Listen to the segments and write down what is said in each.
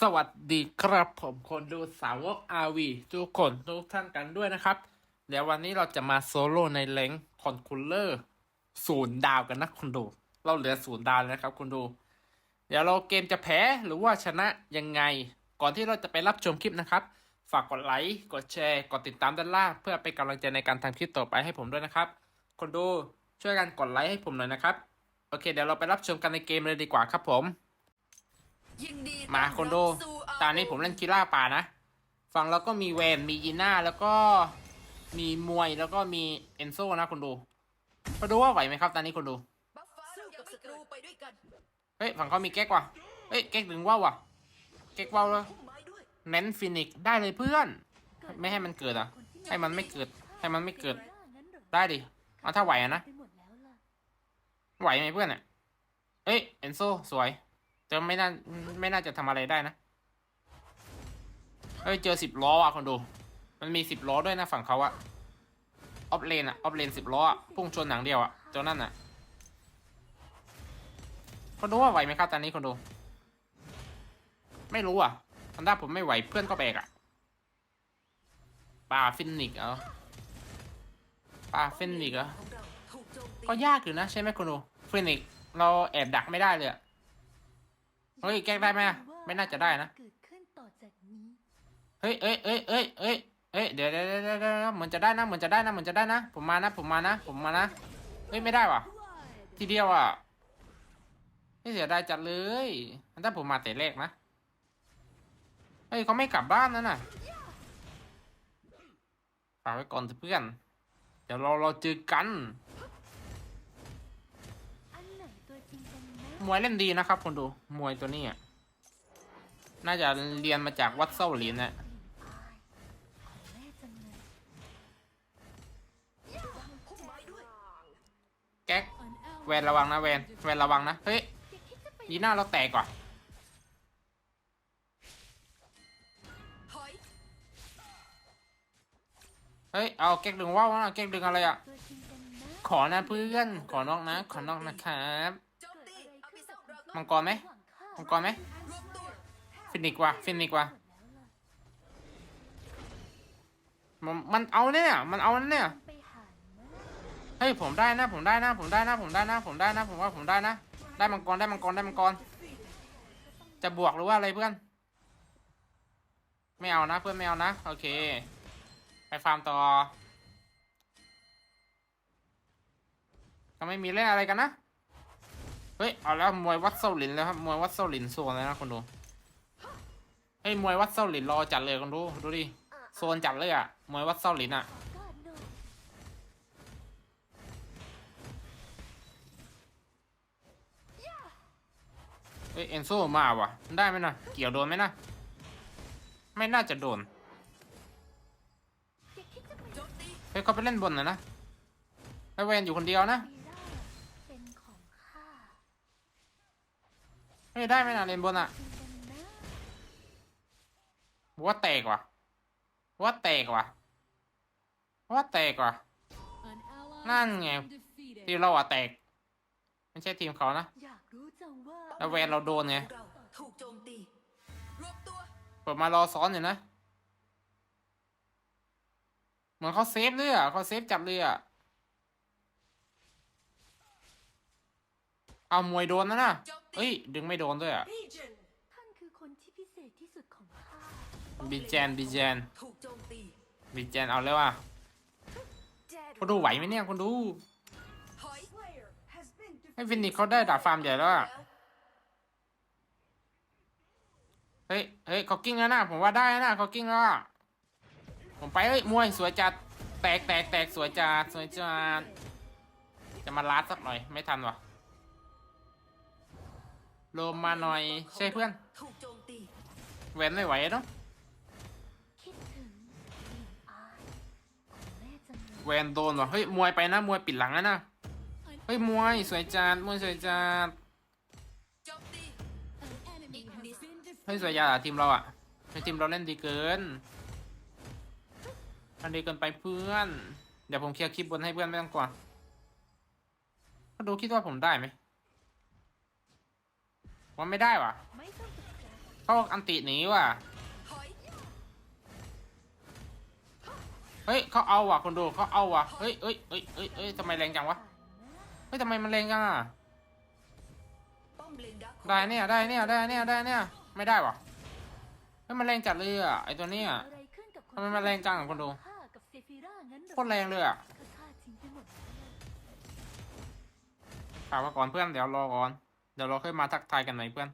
สวัสดีครับผมคนดูสาวกอาวีทุกคนทุกท่านกันด้วยนะครับ เดี๋ยววันนี้เราจะมาโซโล่ในเลงคอนคูลเลอร์ศูนย์ดาวกันนะคนดู เราเหลือศูนย์ดาวแล้วนะครับคนดู เดี๋ยวเราเกมจะแพ้หรือว่าชนะยังไง ก่อนที่เราจะไปรับชมคลิปนะครับ ฝากกดไลค์กดแชร์ กดติดตามด้านล่างเพื่อเป็นกำลังใจในการทำคลิปต่อไปให้ผมด้วยนะครับ คนดูช่วยกันกดไลค์ให้ผมหน่อยนะครับโอเค เดี๋ยวเราไปรับชมกันในเกมเลยดีกว่าครับผม ยินดีมาคนดูต้รับสู่ตอนนี้ผมเล่นคีล่าป่านะ ฝั่งเราก็มีแวนมีอีน่าแล้วก็มีมวยแล้วก็มีเอนโซนะคนดูมาดูว่าไหวไหมครับตอนนี้คนดูบัฟฟ้าสู้กับศัตรูไปด้วยกันเฮ้ยฝั่งเขามีแก๊กว่ะเฮ้ยแก๊กดึงว่าวว่ะแก๊กว่าวแล้วพุ่มไม้ด้วยเน้นฟินิกซ์ได้เลยเพื่อน ไม่ให้มันเกิดอะ ให้มันไม่เกิด ให้มันไม่เกิด ได้ดิเอาถ้าไหวอะนะ ไหวไหมเพื่อนเนี่ยเอ้ยเอนโซสวย แต่ไม่น่าไม่น่าจะทำอะไรได้นะเอ้ยเจอสิบล้ออะคนดู มันมีสิบล้อด้วยนะฝั่งเขาอะออฟเลนอะออฟเลนสิบล้ออะพุ่งชนหนังเดียวอะเจ้านั่นอะคนดูว่าไหวไหมครับตอนนี้คนดู ไม่รู้อะทันด้าผมไม่ไหวเพื่อนก็แบกอะป่าฟินิกเหรอป่าฟินิกเหรออก็ยากอยู่นะใช่ไหมคุณดูฟินิกเราแอบดักไม่ได้เลยอะ เฮ้ยแกล้งได้ไหมอะไม่น่าจะได้นะ เกิดขึ้นต่อจากนี้ เฮ้ยเอ้ยเอ้ยเอ้ยเอ้ยเอ้ยเดี๋ยวเดี๋ยวเดี๋ยวเดี๋ยวเดี๋ยวเหมือนจะได้นะเหมือนจะได้นะเหมือนจะได้นะ ผมมานะ ผมมานะ ผมมานะ เฮ้ยไม่ได้ว่ะ ทีเดียวอะไม่เสียดายจัดเลยถ้าผมมาแต่แรกนะ เฮ้ยเขาไม่กลับบ้านนั่นน่ะฝากไว้ก่อนเถอะเพื่อน เดี๋ยวเราเราเจอกัน มวยเล่นดีนะครับคนดูมวยตัวนี้อะน่าจะเรียนมาจากวัดเส้าหลินนะแม่จังเลยพุ่มไม้ด้วยแก๊กแวนระวังนะแวนแวนระวังนะเฮ้ยยีหน้าเราแตกว่ะเฮ้ยเอาแก๊กดึงว่าวนะแก๊กดึงอะไรอะตัวจริงกันนะขอนะเพื่อนขอนอกนะขอนอกนะครับ มังกรไหมมังกรไหมฟินิกว่ะฟินิกว่ะม,มันมันเอาเนี่ยมันเอาเนี่ยเฮ้ยผมได้นะผมได้นะผมได้นะผมได้นะผมได้นะผมว่าผมได้นะ ได้มังกรได้มังกรได้มังกร จะบวกหรือว่าอะไรเพื่อน ไม่เอานะเพื่อนไม่เอานะโอเค ไปฟาร์มต่อก็ไม่มีเล่นอะไรกันนะ เฮ้ยเอาแล้วมวยวัดเซาหลินแล้วครับมวยวัดเซาหลินโซนเลยนะคนดูเฮ้ยมวยวัดเซาหลินรอจัดเลยคนดูดูดิโซนจัดเลยอะมวยวัดเซาหลินอะเอ้ยเอนโซมาว่ะได้ไหมนะเกี่ยวโดนไหมนะไม่น่าจะโดนเฮ้ยเขาไปเล่นบนนะนะแล้วเวนอยู่คนเดียวนะ มีได้เป็นของข้า เฮ้ยได้ไหมนะเล่นบนอะว่าแตกว่ะว่าแตกว่ะว่าแตกว่ะนั่นไงทีมเราอะแตกไม่ใช่ทีมเขานะแล้วแวนเราโดนไงเราถูกโจมมตัวเปิดมารอซ้อนอยู่นะ เหมือนเขาเซฟเลยอะเขาเซฟจับเลยอะ เอามวยโดนนะน่ะเอ้ย ดึงไม่โดนด้วยอะ ท่านคือคนที่พิเศษที่สุดของข้าบีแจนบีแจนถูกโจมตีบีแจนเอาแล้วอะคนดูไหวไหมเนี่ยคนดู ถอยให้ฟินิกเขาได้ดาบฟาร์มใหญ่แล้วอะ เฮ้ย เฮ้ยเขากิ้งแล้วนะผมว่าได้นะเขากิ้งแล้วอะผมไปเอ้ยมวยสวยจัด แตกแตกแตกสวยจัดสวยจัด จะมาลัดสักหน่อยไม่ทันวะ โลมมาหน่อยใช่เพื่อนถูกโจมตีแหวนไม่ไหวเนาะคิดถึงกลิ่นอายของแม่จังเลยแหวนโดนว่ะเฮ้ยมวยไปนะมวยปิดหลังแล้วนะเฮ้ยมวยสวยจัดมวยสวยจัดโจมตีอีกนิดเฮ้ยสวยจัดอะทีมเราอะในทีมเราเล่นดีเกินมันดีเกินไปเพื่อน เดี๋ยวผมเคลียร์คลิปบนให้เพื่อนไม่ต้องกลัวก็ดูคิดว่าผมได้ไหม ว่าไม่ได้วะเขาอันติหนีว่ะเฮ้ยเขาเอาว่ะคนดูเขาเอาว่ะเฮ้ยเฮ้ยเฮ้ยเฮ้ยเฮ้ยทำไมแรงจังวะเฮ้ยทำไมมันแรงจังอะได้เนี่ยได้เนี่ยได้เนี่ยได้เนี่ยไม่ได้ว่ะเฮ้ยมันแรงจัดเลยอะไอตัวเนี้ยอะทำไมมันแรงจังอะคนดูโคตรแรงเลยอะข้าฆ่าทิ้งไปหมดแล้วฝาก่อนเพื่อนเดี๋ยวรอก่อน เดี๋ยวเราค่อยมาทักทายกันหน่เพื่อน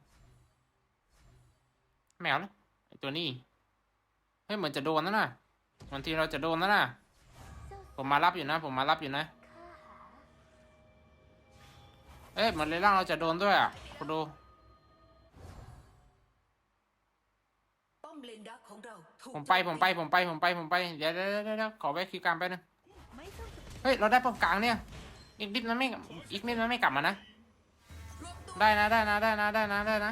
แมวนะไอตัวนี้ เฮ้ยเหมือนจะโดนนะน่ะบางทีเราจะโดนนะน่ะ ผมมารับอยู่นะ ผมมารับอยู่นะ เอ๊ะเหมือนเลยร่างเราจะโดนด้วยอะคุณดูป้อมเลนดักของเราถูกผมไปผมไปผมไปผมไปผมไปเดี๋ยวเดี๋ยวเดี๋ยวเดี๋ยวขอแวะคิวกางไปนะไม่ต้องเฮ้ยเราได้ป้อมกลางเนี่ย อีกนิดมันไม่อีกนิดมันไม่กลับมานะ ได้นะได้นะได้นะได้นะได้นะ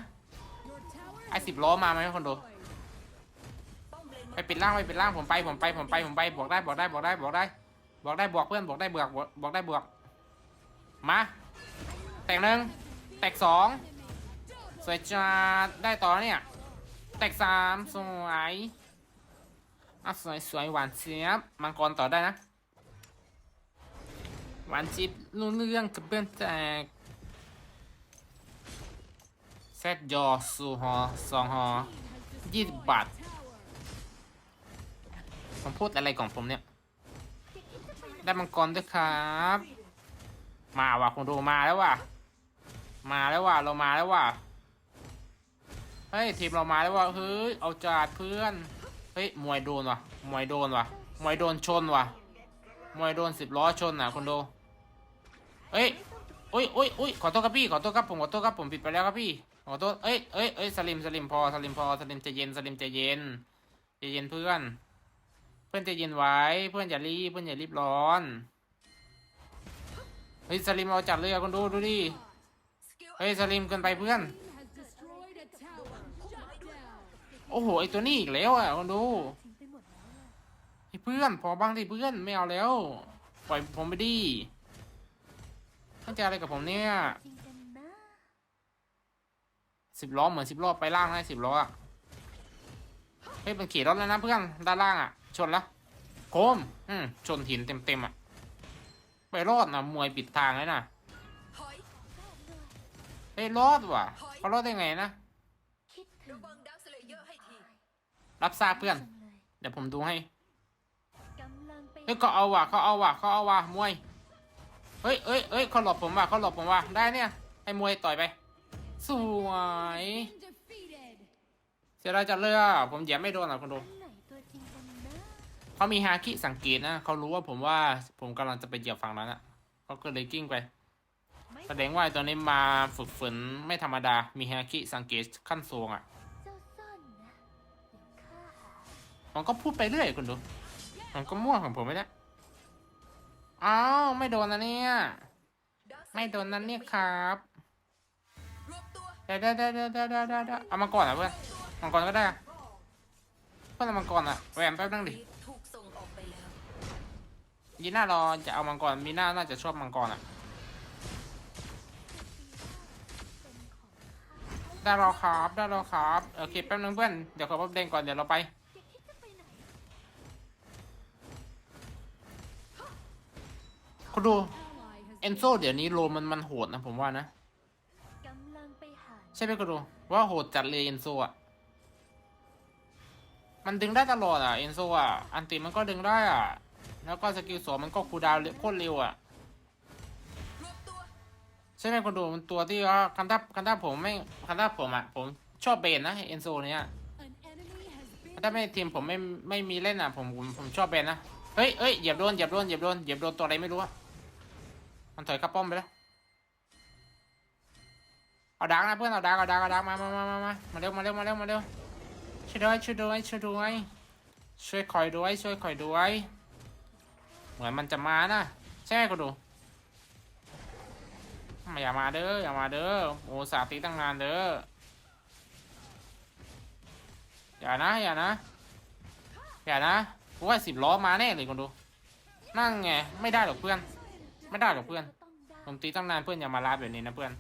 ไอสิบล้อมาไหมคนดูไปปิดล่างไปปิดล่างผมไปผมไปผมไปผมไปบวกได้บวกได้บวกได้บวกได้บวกได้บวกเพื่อนบวกได้บวกบวกบวกได้เบวกมาแตกหนึ่งแตกสองสวยจัดได้ต่อเนี่ยแตกสามสวยอะสวยสวยหวานเจี๊ยบมังกรต่อได้นะหวานจิบรู้เรื่องกับเพื่อนแตก เซตยอสูหอสองหอยี่สิบบาท ผมพูดอะไรของผมเนี่ย ได้มังกรด้วยครับ มาว่ะคุณดูมาแล้วว่ะ มาแล้วว่ะ เรามาแล้วว่ะ เฮ้ย ทีมเรามาแล้วว่ะ เฮ้ย เอาจาดเพื่อน เฮ้ย มวยโดนว่ะ มวยโดนว่ะ มวยโดนชนว่ะ มวยโดนสิบล้อชนน่ะคุณดูเฮ้ยอุ้ยอุ้ยอุ้ยขอโทษครับพี่ ขอโทษครับผม ขอโทษครับผมผิดไปแล้วครับพี่ อโทษเอ้ยเอ้ยเอ้ยสลิมสลิมพอสลิมพอสลิมใจเย็นสลิมใจเย็นใจเย็นเพื่อน เพื่อนใจเย็นไว้ เพื่อนอย่ารีบเพื่อนอย่ารีบร้อนเฮ้ยสลิมเอาจัดเลยอะคนดูดูดิเฮ้ยสลิมเกินไปเพื่อน โอ้โหไอตัวนี้อีกแล้วอะคนดูเพื่อนพอบ้างดิเพื่อนไม่เอาแล้ว ปล่อยผมไปดิท่านจะอะไรกับผมเนี่ย สิบล้อเหมือนสิบล้อไปล่างนะสิบล้ออะเฮ้ยมันขี่รถแล้วนะเพื่อนด้านล่างอะ ชนแล้วโคมอืมชนหินเต็มเต็มๆอะ ไปรอดนะมวยปิดทางเลยนะเฮ้ยรอดว่ะเขารอดได้ไงนะรับทราบเพื่อน เดี๋ยวผมดูให้เฮ้ยเขาเอาว่ะเขาเอาว่ะเขาเอาว่ะมวยเฮ้ยเอ้ยเอ้ยเขาหลบผมว่ะเขาหลบผมว่ะได้เนี่ยให้มวยต่อยไป สวย เสียดายจัดเลยอะ ผมเหยียบไม่โดนหรอะคุณดูอันไหนตัวจริงกันนะเขามีฮาคิสังเกตนะเขารู้ว่าผมว่าผมกำลังจะไปเหยียบฝั่งนั้นอะเขาก็เลยกิ้งไป แสดงว่าไอ้ตัวนี้มาฝึกฝนไม่ธรรมดา มีฮาคิสังเกตขั้นสูงอะเจ้าซ่อนก็พูดไปเรื่อยคุณดูผมก็มั่วของผมไม่ได้อ้าวไม่โดนนะเนี่ย ไม่โดนนั้นเนี่ยครับ วบตัวเดี๋ยวเดี๋ยวเดี๋ยวเดี๋ยวเดี๋ยวเดี๋ยวเดี๋ยวเอามาก่อนอะเพื่อนมังกรก็ได้อะเพื่อนเอามังกรอะแหวนแป๊บนึงดิถูกส่งออกไปแล้วยีน่ารอจะเอามังกรมีน่าน่าจะชอบมังกรอะได้รอครับได้รอครับโอเคแป๊บนึงเพื่อนเดี๋ยวขอแป๊บเด้งก่อนเดี๋ยวเราไปคุณดูเอนโซเดี๋ยวนี้โลมันมันโหดนะผมว่านะ ใช่ไหมคุณดูว่าโหดจัดเลยเอนโซอะ มันดึงได้ตลอดอะเอนโซอะ อันติมันก็ดึงได้อะ แล้วก็สกิลสองมันก็คูดาวโคตรเร็วอะใช่ไหมคุณดูมันตัวที่ว่าคันทับคันทับผมไม่คันทับผมอะผมชอบเบนนะเอนโซเนี้ยถ้าไม่ทีมผมไม่ไม่มีเล่นอะผมผมผมชอบเบนนะเฮ้ยเฮ้ยเหยียบโดนเหยียบโดนเหยียบโดนเหยียบโดนตัวอะไรไม่รู้อะมันถอยเข้าป้อมไปแล้ว เอาดักนะเพื่อนเอาดักเอาดักเอาดักมามามามามามาเร็วมาเร็วมาเร็วมาเร็วช่วยด้วยช่วยด้วยช่วยด้วยช่วยคอยด้วยช่วยคอยด้วยเหมือนมันจะมานะใช่ไหมคุณดูมาอย่ามาเด้ออย่ามาเด้อโอ้สาตีตั้งนานเด้ออย่านะอย่านะอย่านะกูว่าสิบล้อมาแน่เลยคนดู นั่งไงไม่ได้หรอกเพื่อน ไม่ได้หรอกเพื่อนผมตีตั้งนานเพื่อนอย่ามาลาแบบนี้นะเพื่อน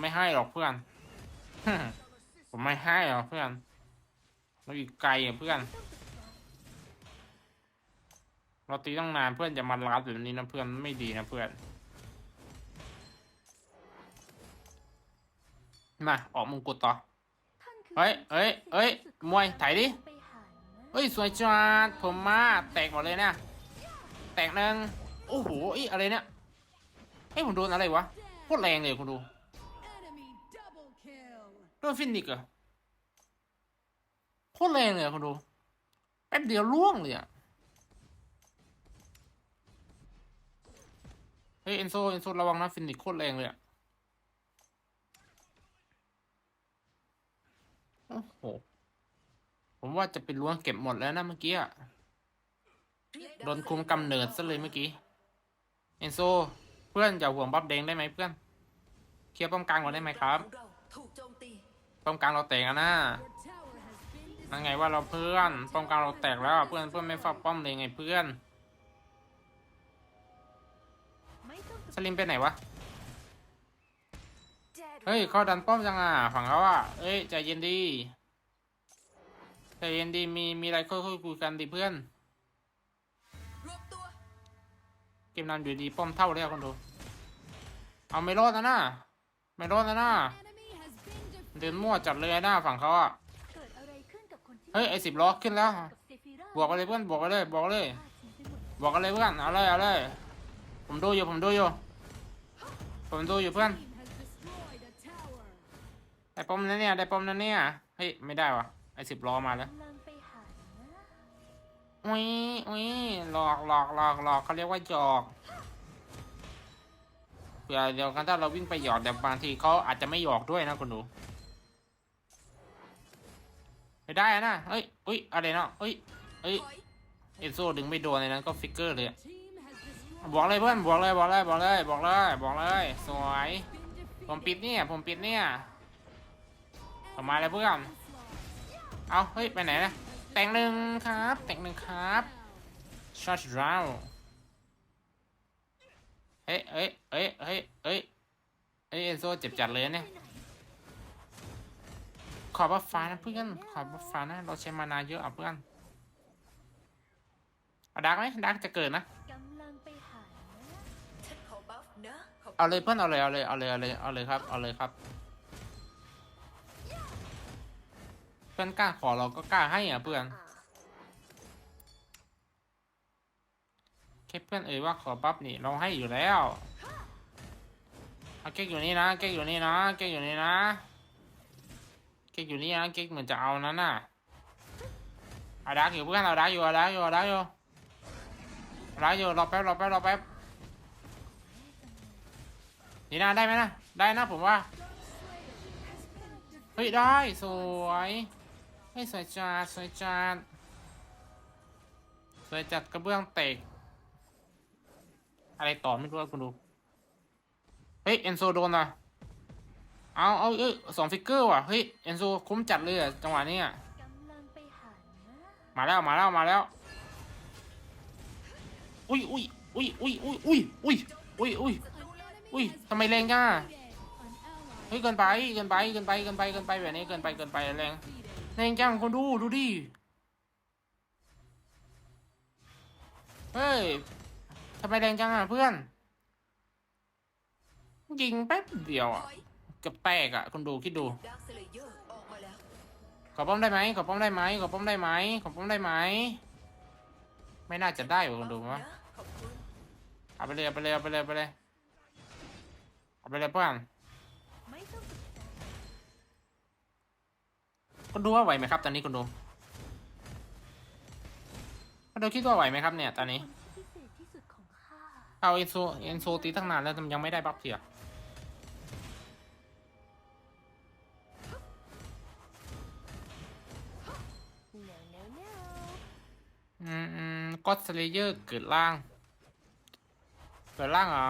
ไม่ให้หรอกเพื่อน ผมไม่ให้หรอกเพื่อนเราอีกไกลอะเพื่อน เราตีตั้งนานเพื่อนจะมาลัดแบบนี้นะเพื่อนไม่ดีนะเพื่อนมาออกมงกุฎต่อท่านคือเฮ้ยเฮ้ยเฮ้ยมวยถ่ายดิ เฮ้ยสวยจัดผมมาแตกหมดเลยเนี่ย แตกหนึ่งโอ้โหอีอะไรเนี่ยเฮ้ยผมโดนอะไรวะโคตรแรงเลยคุณดู kill. โดนฟินิกอะโคตรแรงเลยคุณดูแป๊บเดียวล่วงเลยอะเฮ้ยเอนโซเอนโซระวังนะฟินิกโคตรแรงเลยอะโอ้โห ผมว่าจะเป็นล้วงเก็บหมดแล้วนะเมื่อกี้อะโดนคุมกำเนิดซะเลยเมื่อกี้ เอนโซ เพื่อนอย่าห่วงบัฟแดงได้ไหมเพื่อน เคลียร์ป้อมกลางก่อนได้ไหมครับ ถูกโจม ป้อมกลางเราแตกแล้วนะนั่นไงว่าเราเพื่อนป้อมกลางเราแตกแล้วเพื่อนเพื่อนไม่ฝากป้อมเลยไงเพื่อนสลิมไปไหนวะเฮ้ยเขาดันป้อมจังอะฝั่งเขาอะเอ้ยใจเย็นดีใจเย็นดีมีมีอะไรค่อยๆคุยกันดิเพื่อนเกมนั้นอยู่ดีป้อมเท่าแล้วคนดูเอาไม่รอดนะน่ะไม่รอดนะน่ะ enemy has been เดินมั่วจัดเลยนะฝั่งเขาอะเกิดอะไรขึ้นกับคนที่เฮ้ยไอสิบล้อขึ้นแล้วกับเซฟิราบวกกันเลยเพื่อนบวกกันเลยบวกกันเลยฆ่าทิ้งไปหมดบวกกันเลยเพื่อนเอาเลยเอาเลยผมดูอยู่ผมดูอยู่ผมดูอยู่เพื่อน team has destroyed a tower. ได้ป้อมนั้นเนี่ยได้ป้อมนั้นเนี่ยเฮ้ยไม่ได้วะไอสิบล้อมาแล้วกำลังไปหานะอุ้ยอุ้ยหลอกหลอกหลอกหลอกเขาเรียกว่าหยอกเผื่อเดี๋ยวกันถ้าเราวิ่งไปหยอกแต่บางทีเขาอาจจะไม่หยอกด้วยนะคุณดู ไม่ได้นะเอ้ยอุ้ยอะไรเนาะเอ้ยเอ้ยเอ็นโซดึงไม่โดนในนั้นก็ฟิกเกอร์เลยบอกเลยเพื่อนบอกเลยบอกเลยบอกเลยบอกเลยบอกเลยสวยผมปิดเนี่ยผมปิดเนี่ยผมมาแล้วเพื่อนเอาเฮ้ยไปไหนนะแต่งหนึ่งครับแต่งหนึ่งครับช็อตราวเฮ้ยเฮ้ยเฮ้ยเฮ้ยเฮ้ยเฮ้ยเอนโซเจ็บจัดเลยเนี่ย ขอบัฟฟ้านะเพื่อน ขอบัฟฟ้านะ เราใช้มานาเยอะอะเพื่อน เอาดักไหมดักจะเกิดนะ กำลังไปหานะฉันขอบัฟนะขเอาเลยเพื่อน เอาเลย เอาเลย เอาเลย เอาเลย เอาเลยครับ เอาเลยครับ เพื่อนกล้าขอเราก็กล้าให้อะเพื่อน แค่เพื่อนเอ่ยว่าขอบัฟนี่เราให้อยู่แล้วเอาเก๊กอยู่นี่นะ เก๊กอยู่นี่นะ เก๊กอยู่นี่นะ เก๊กอยู่นี่นะเก๊กเหมือนจะเอานั้นน่ะเอาดักอยู่เพื่อนเอาดักอยู่เอาดักอยู่เอาดักอยู่เอาดักอยู่รอแป๊บรอแป๊บรอแป๊บนี่นะได้ไหมนะได้นะผมว่าเฮ้ยได้สวยเฮ้ยสวยจัดสวยจัดสวยจัดกระเบื้องเตกอะไรต่อไม่รู้คุณดูเฮ้ยเอนโซโดนอะ เอาเอาเอ้ยสองฟิกเกอร์ว่ะเฮ้ยเอนโซคุ้มจัดเลยอะจังหวะนี้อะกำลังไปหานะมาแล้วมาแล้วมาแล้วอุ้ยอุ้ยอุ้ยอุ้ยอุ้ยอุ้ยอุ้ยอุ้ยอุ้ย An enemy Ui, has sao mày lên nha? defeated. An ally เฮ้ยเกินไปเกินไปเกินไปเกินไปเกินไปแบบนี้เกินไปเกินไปแรง defeated. แรงจังคนดูดูดิเฮ้ยทำไมแรงจังอะเพื่อนยิงแป๊บเดียวถอะอยเกับแตกอะคนดูคิดดูดาร์คสเลเยอร์ออกมาแล้วขอป้อมได้ไหมขอป้อมได้ไหมขอป้อมได้ไหมขอป้อมได้ไหมไม่น่าจะได้ว่ะคนดูวะนะขอบคุณเอาไปเลยเอาไปเลยเอาไปเลยเอาไปเลยเอาไปเลยเพื่อนไม่ต้องตกใจคนดูว่าไหวไหมครับ ตอนนี้คนดูคนดูคิดว่าไหวไหมครับเนี่ย ตอนนี้คนที่พิเศษที่สุดของข้าเอาเอ็นโซเอ็นโซตีตั้งนานแล้วทำยังไม่ได้บัฟเสีย อืมอืมก็สเลเยอร์เกิดล่าง เกิดล่างเหรอ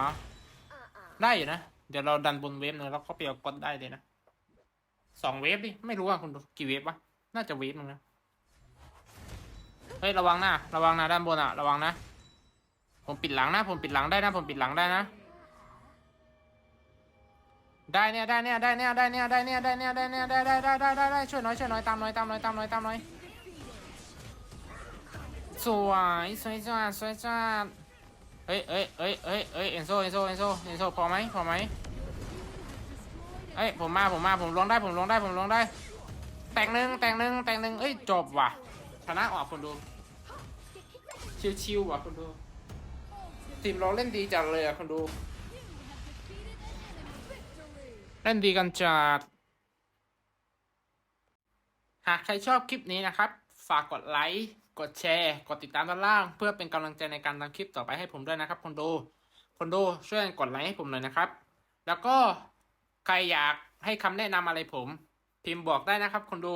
อ่าอ่าได้อยู่นะ เดี๋ยวเราดันบนเวฟหนึ่งแล้วก็ไปเอากดได้เลยนะสองเวฟดิ ไม่รู้ว่าคุณดูกี่เวฟวะ น่าจะเวฟนึงนะ เฮ้ยระวังนะ ระวังนะด้านบนอะระวังนะ ผมปิดหลังนะ ผมปิดหลังได้นะ ผมปิดหลังได้นะ ได้เนี่ยได้เนี่ยได้เนี่ยได้เนี่ยได้เนี่ยได้เนี่ยได้เนี่ยได้ได้ได้ได้ได้ได้ช่วยหน่อยช่วยหน่อยตามหน่อยตามหน่อยตามหน่อยตามหน่อย สวยสวยจัดสวยจัดเอ้ยเอ้ยเอ้ยเอ้ยเอ้ยเอ็นโซเอ็นโซเอ็นโซเอ็นโซพอไหมพอไหมเอ้ยผมมาผมมาผมลงได้ผมลงได้ผมลงได้ แต่งหนึ่งแต่งหนึ่งแต่งหนึ่งเอ้ยจบว่ะชนะออกคนดู ชิวๆว่ะคนดูทีมเราเล่นดีจังเลยอะคนดู เล่นดีกันจัดหากใครชอบคลิปนี้นะครับ ฝากกดไลค์ กดแชร์ กดติดตามด้านล่าง เพื่อเป็นกำลังใจในการทำคลิปต่อไปให้ผมด้วยนะครับคนดูคนดูช่วยกดไลค์ให้ผมหน่อยนะครับ แล้วก็ใครอยากให้คำแนะนำอะไรผม พิมพ์บอกได้นะครับคนดู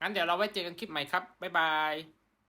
งั้นเดี๋ยวเราไว้เจอกันคลิปใหม่ครับ บ๊ายบาย